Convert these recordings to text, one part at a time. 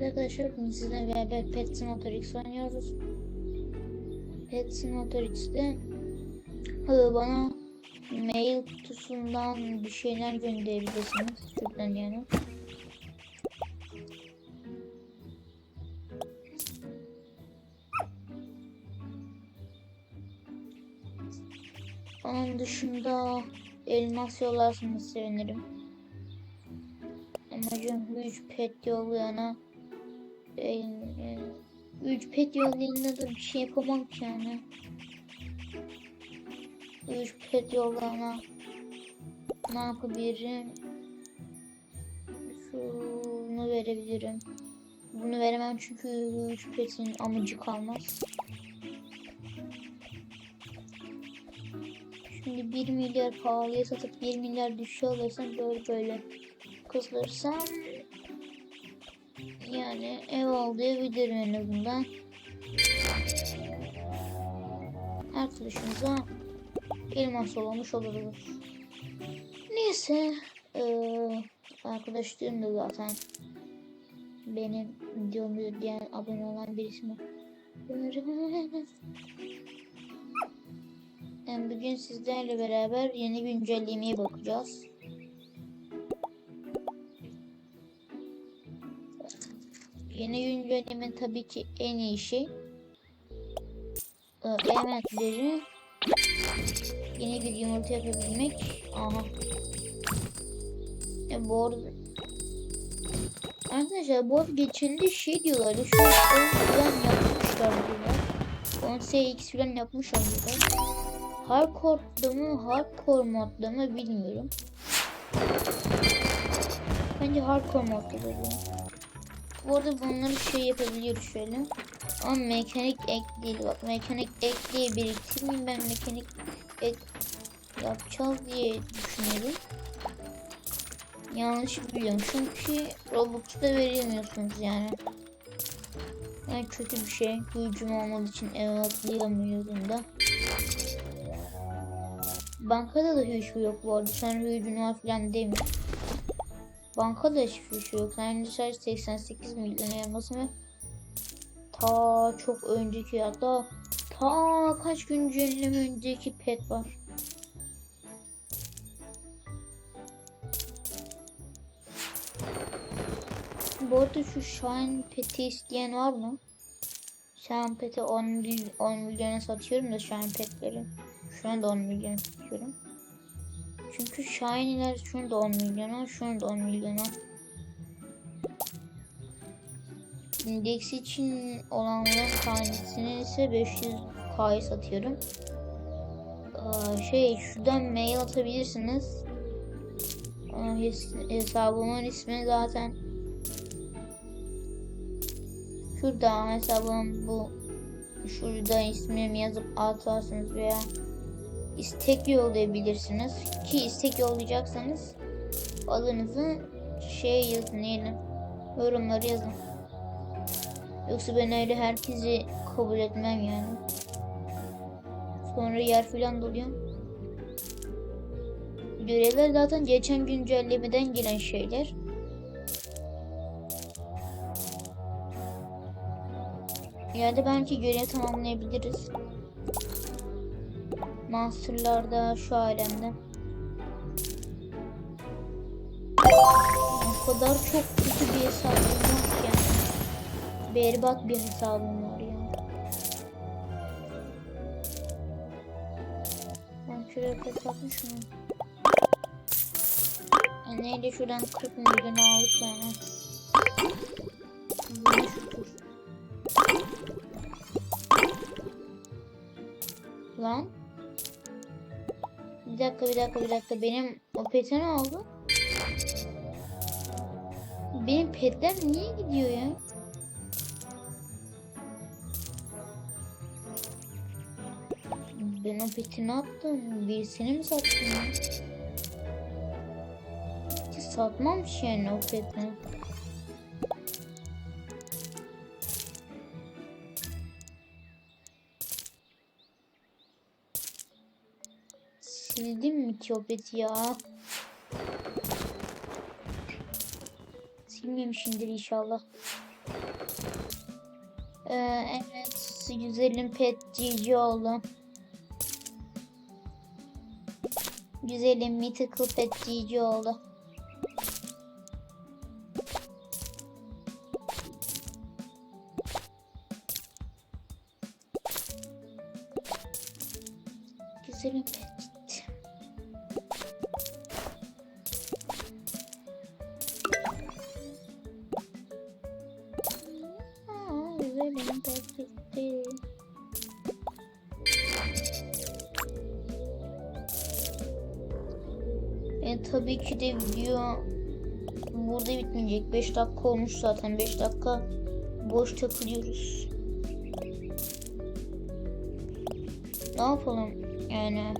Evet arkadaşlar bugün sizlerle beraber Pet Simulator X oynuyoruz. Pet Simulator X'te e, bana mail kutusundan bir şeyler gönderebilirsiniz. Şuradan yani. Onun dışında elmas yollarsanız sevinirim. Amacım 3 pet yollayana 3 pet yollayana da bir şey yapamam ki yani. 3 pet yollayana ne yapabilirim? Şunu verebilirim. Bunu veremem çünkü 3 petin amacı kalmaz. Şimdi 1 milyar pahalıya satıp 1 milyar düşüşe alırsam böyle böyle kızdırsam yani ev al diyebilirim en azından. Arkadaşımıza elmas olmuş oluruz. Neyse ee, arkadaşlarım da zaten benim videomu izleyen abone olan birisi mi? Yani bugün sizlerle beraber yeni güncellemeye bakacağız. Yeni güncelleme tabii ki en iyi şey. Ee, Elementleri yeni bir yumurta yapabilmek. Aha. E, bu arada Arkadaşlar bu arada geçildi şey diyorlardı. Şu an yapmışlar diyorlar. 10 falan yapmışlar diyorlar. Hardcore'da mı hardcore modda mı bilmiyorum. Bence hardcore modda bu. Bu arada bunları şey yapabiliyoruz şöyle. Ama mekanik ek değil bak. Mekanik ek diye biriktirmeyeyim ben mekanik ek yapacağız diye düşünüyorum. Yanlış biliyorum çünkü Robux'ta verilmiyorsunuz yani. Yani kötü bir şey. Gücüm olmadığı için eve atlayamıyorum da. Bankada da hiçbir yok bu arada. Sen gücün var falan demiyor. Bankada hiçbir şey yok. Yani sadece 88 milyon elması ve ta çok önceki hatta ta kaç güncelleme önceki pet var. Bu arada şu Shine Pet'i isteyen var mı? Shine Pet'i 10, mily 10 milyona satıyorum da Shine Pet'leri. Şu anda 10 milyon satıyorum. Çünkü Shiny'ler şunu da 10 milyona, şunu da 10 milyona. Index için olanların tanesini ise 500 K'ya satıyorum. Ee, şey şuradan mail atabilirsiniz. Hesabımın ismi zaten şurada hesabım bu şurada ismimi yazıp atarsınız veya istek yollayabilirsiniz ki istek yollayacaksanız adınızı şey yazın yani yorumları yazın. Yoksa ben öyle herkesi kabul etmem yani. Sonra yer filan doluyor. Görevler zaten geçen güncellemeden gelen şeyler. Yani belki görev tamamlayabiliriz. Master'larda şu alemde. O kadar çok kötü bir hesabım var yani. Berbat bir hesabım var yani. Ben şuraya hesapmış mı? Yani neyle şuradan 40 milyon aldık yani. Dakika bir dakika bir dakika benim o pete ne oldu? Benim petler niye gidiyor ya? Ben o peti ne yaptım? Birisini mi sattım ya? Satmamış yani o peti. Sildim mi Tiyopet'i ya? Silmemişimdir inşallah. Ee, evet güzelim pet GG oldu. Güzelim mythical pet GG oldu. Tabii ki de video burada bitmeyecek. 5 dakika olmuş zaten. 5 dakika boş takılıyoruz. Ne yapalım yani?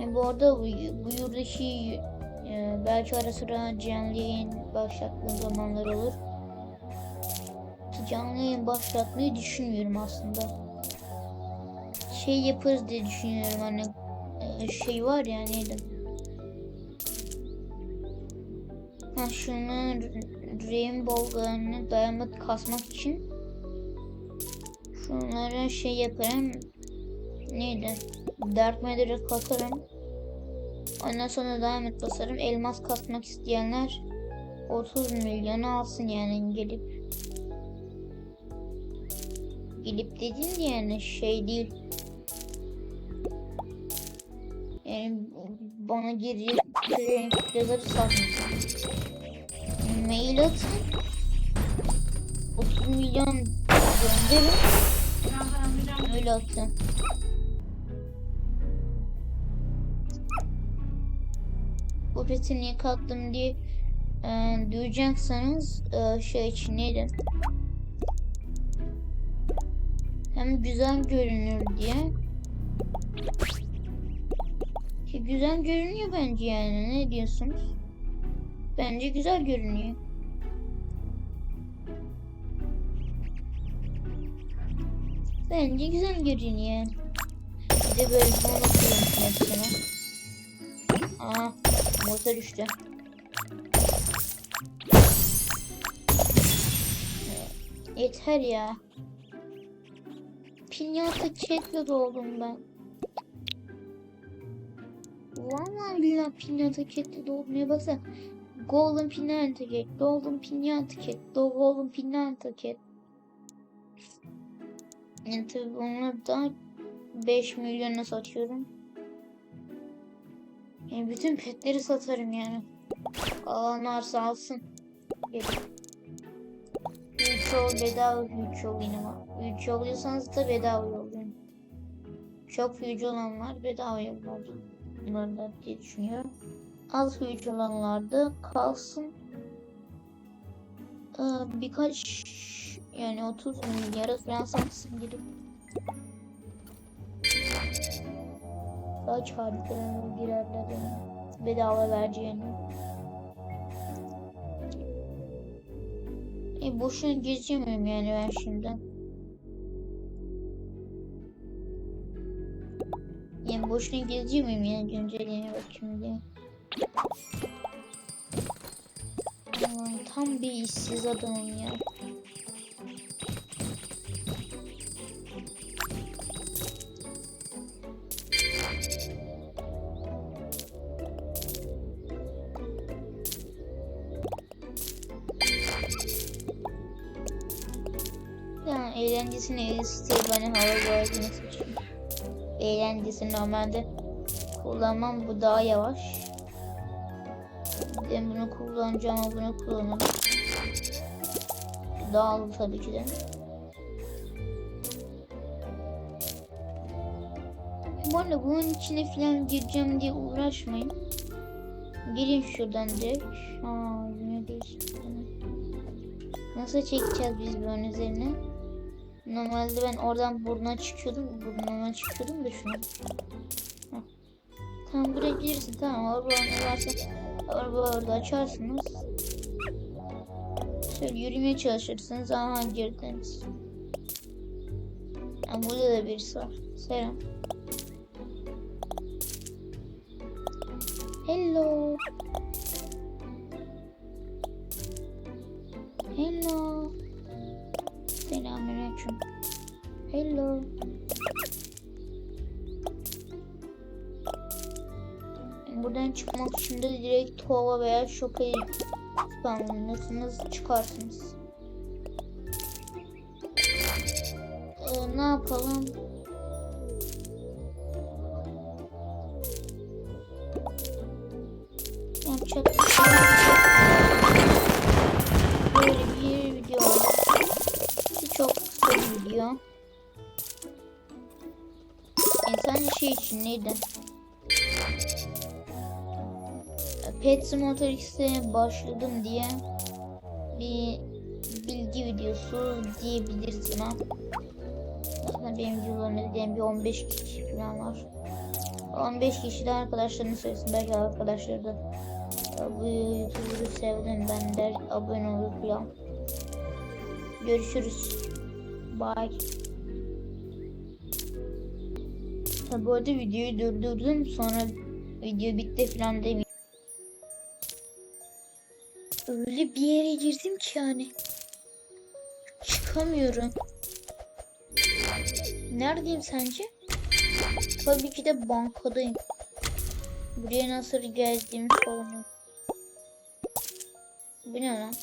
E, bu arada bu, bu yurdaki e, belki ara sıra canlı yayın başlattığım zamanlar olur. Canlı yayın başlatmayı düşünmüyorum aslında şey yaparız diye düşünüyorum hani e, şey var ya neydi? Ha şunu Rainbow'larını dayanmak kasmak için şunlara şey yaparım neydi? Dark Matter'ı katarım. Ondan sonra et basarım. Elmas kasmak isteyenler 30 milyon alsın yani gelip gelip dedin yani şey değil bana geri yazarı satmasın. Mail atın. 30 milyon gönderin. Öyle atın. Bu niye kattım diye e, duyacaksanız e, şey için neydi? Hem güzel görünür diye güzel görünüyor bence yani. Ne diyorsunuz? Bence güzel görünüyor. Bence güzel görünüyor. Bir de böyle bunu koyayım hepsine. Aa, motor düştü. Yeter ya. Pinyata chatle oldum ben. Billahi pinyata ketli dolmaya baksana. Golden pinyata ket, golden pinyata ket, golden pinyata ket. Yani tabii bunları da 5 milyona satıyorum. Yani bütün petleri satarım yani. Alan varsa alsın. Gelin. 3 yol bedava 3 yol var. 3 yolluyorsanız da bedava yollayın. Çok büyücü olanlar bedava yollar bunlardan diye düşünüyorum. Az büyük olanlarda kalsın. Ee, birkaç yani 30 milyara falan satsın gidip. Kaç harikalarına girerler yani. Bedava vereceğini. E boşuna gezemiyorum yani ben şimdi. Boşuna geziyor muyum yani güncellemeye bakayım diye. Aman, tam bir işsiz adamım ya. Yani eğlencesine isteği bana hava seçiyorum eğlencesi normalde kullanmam bu daha yavaş. Ben bunu kullanacağım ama bunu kullanırım. Daha hızlı tabii ki de. Bu arada bunun içine falan gireceğim diye uğraşmayın. Girin şuradan direkt. Aa, yine. Nasıl çekeceğiz biz bunun üzerine? Normalde ben oradan burnuna çıkıyordum. Burnuna çıkıyordum da şunu. Tamam buraya girsin tamam. Araba ne varsa araba orada açarsınız. Şöyle yürümeye çalışırsınız. Aha girdiniz. Yani burada da birisi var. Selam. Hello. De direkt Tova veya Shopa'yı spamlanırsınız çıkarsınız. Ee, ne yapalım? Yapacak bir şey. Böyle bir video oldu. Çok kısa bir video. İnsan şey için neydi? Pet Simulator X'e başladım diye bir bilgi videosu diyebiliriz buna. Aslında benim videolarımda diyen bir 15 kişi falan var. 15 kişi de arkadaşlarını söylesin. Belki arkadaşları da "Ya bu YouTuber'ı sevdim ben der abone olur falan. Görüşürüz. Bye. Ha, bu arada videoyu durdurdum sonra video bitti falan demeyeyim. Öyle bir yere girdim ki yani. Çıkamıyorum. Neredeyim sence? Tabii ki de bankadayım. Buraya nasıl geldiğimi sormuyorum. Bu ne lan?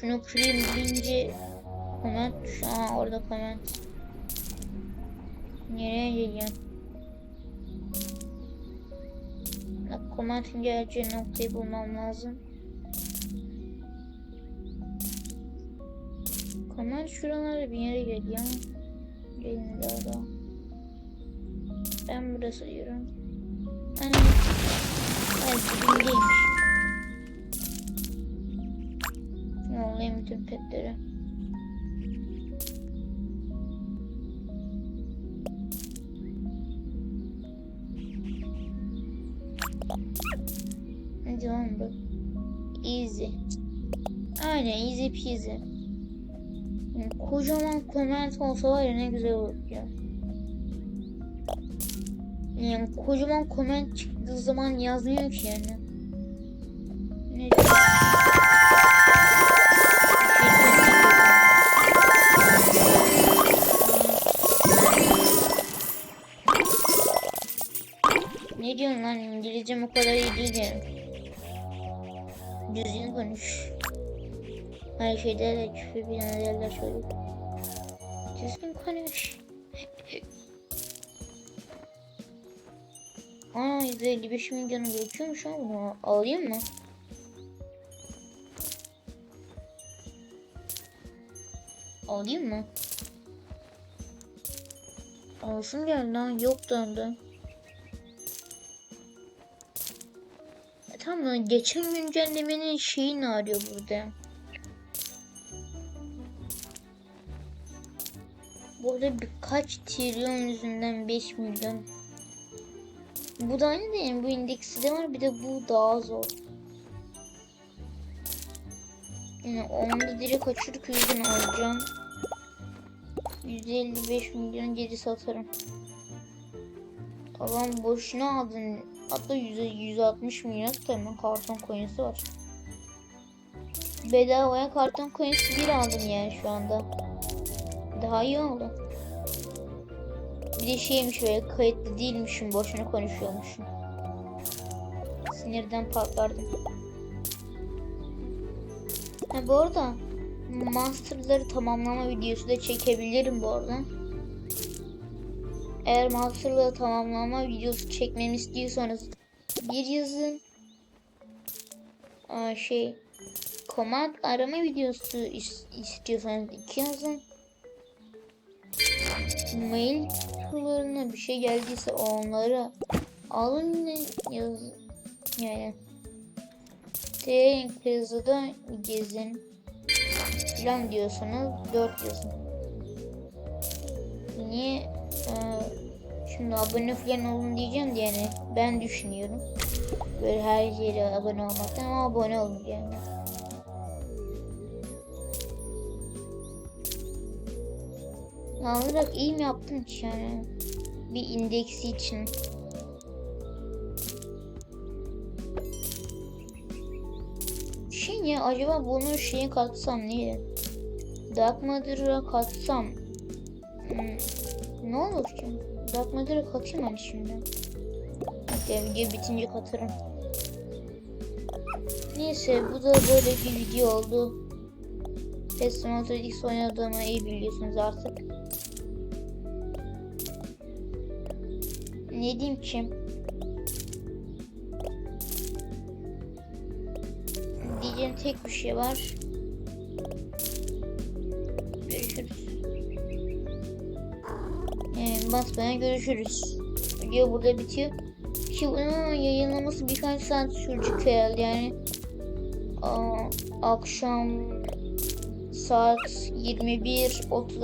Şunu kırayım deyince comment an orada comment. Nereye geliyorsun? Bak, Comment'in geleceği noktayı bulmam lazım. Comment şuralarda bir yere geliyor Gelin daha. Ben burası diyorum. Hani Ay dibindeymiş. Yollayayım bütün petleri. Aynen easy peasy. Kocaman comment olsa var ya ne güzel olur ya. Yani kocaman comment çıktığı zaman yazmıyor ki yani. Ne? Ne diyorsun lan İngilizcem o kadar iyi değil yani. Düzgün konuş. Her şeyde de küfür yerler söylüyor. Düzgün konuş. Aa 155 milyonu geçiyormuş ama alayım mı? Alayım mı? Alsın geldi lan yok döndü. E, tamam güncellemenin şeyi ne arıyor burada? Burada birkaç trilyon yüzünden 5 milyon. Bu da aynı değil? Bu indeksi de var bir de bu daha zor. Yani onu da direkt açırık yüzden alacağım. 155 milyon geri satarım. Tamam boşuna aldın. Hatta 100, 160 milyon tutarım. Karton coins'i var. Bedavaya karton coins'i bir aldım yani şu anda. Daha iyi oldu. Bir de şeymiş böyle kayıtlı değilmişim boşuna konuşuyormuşum. Sinirden patlardım. Ha bu arada Master'ları tamamlama videosu da çekebilirim bu arada. Eğer Master'ları tamamlama videosu çekmemi istiyorsanız bir yazın. Aa, şey command arama videosu is- istiyorsanız iki yazın. Mail kutularına bir şey geldiyse onları alın yaz yani. Tek hızlıda gezin falan diyorsanız 4 yazın. Niye e, şimdi abone falan olun diyeceğim diye yani ben düşünüyorum. Böyle her yere abone olmaktan ama abone olun yani. Alarak iyi mi yaptım ki yani? Bir indeksi için. Şey ya acaba bunu şeye katsam neydi? Dark Matter'a katsam hmm, ne olur ki? Dark Matter'a katayım hani şimdi. Video bitince katarım. Neyse bu da böyle bir video oldu. Simulator X oynadığımı iyi biliyorsunuz artık. Ne diyeyim ki? Diyeceğim tek bir şey var. Görüşürüz. Ee, basmaya görüşürüz. Video burada bitiyor. Ki bunun yayınlaması birkaç saat sürecek herhalde yani. Aa, akşam saat 21.30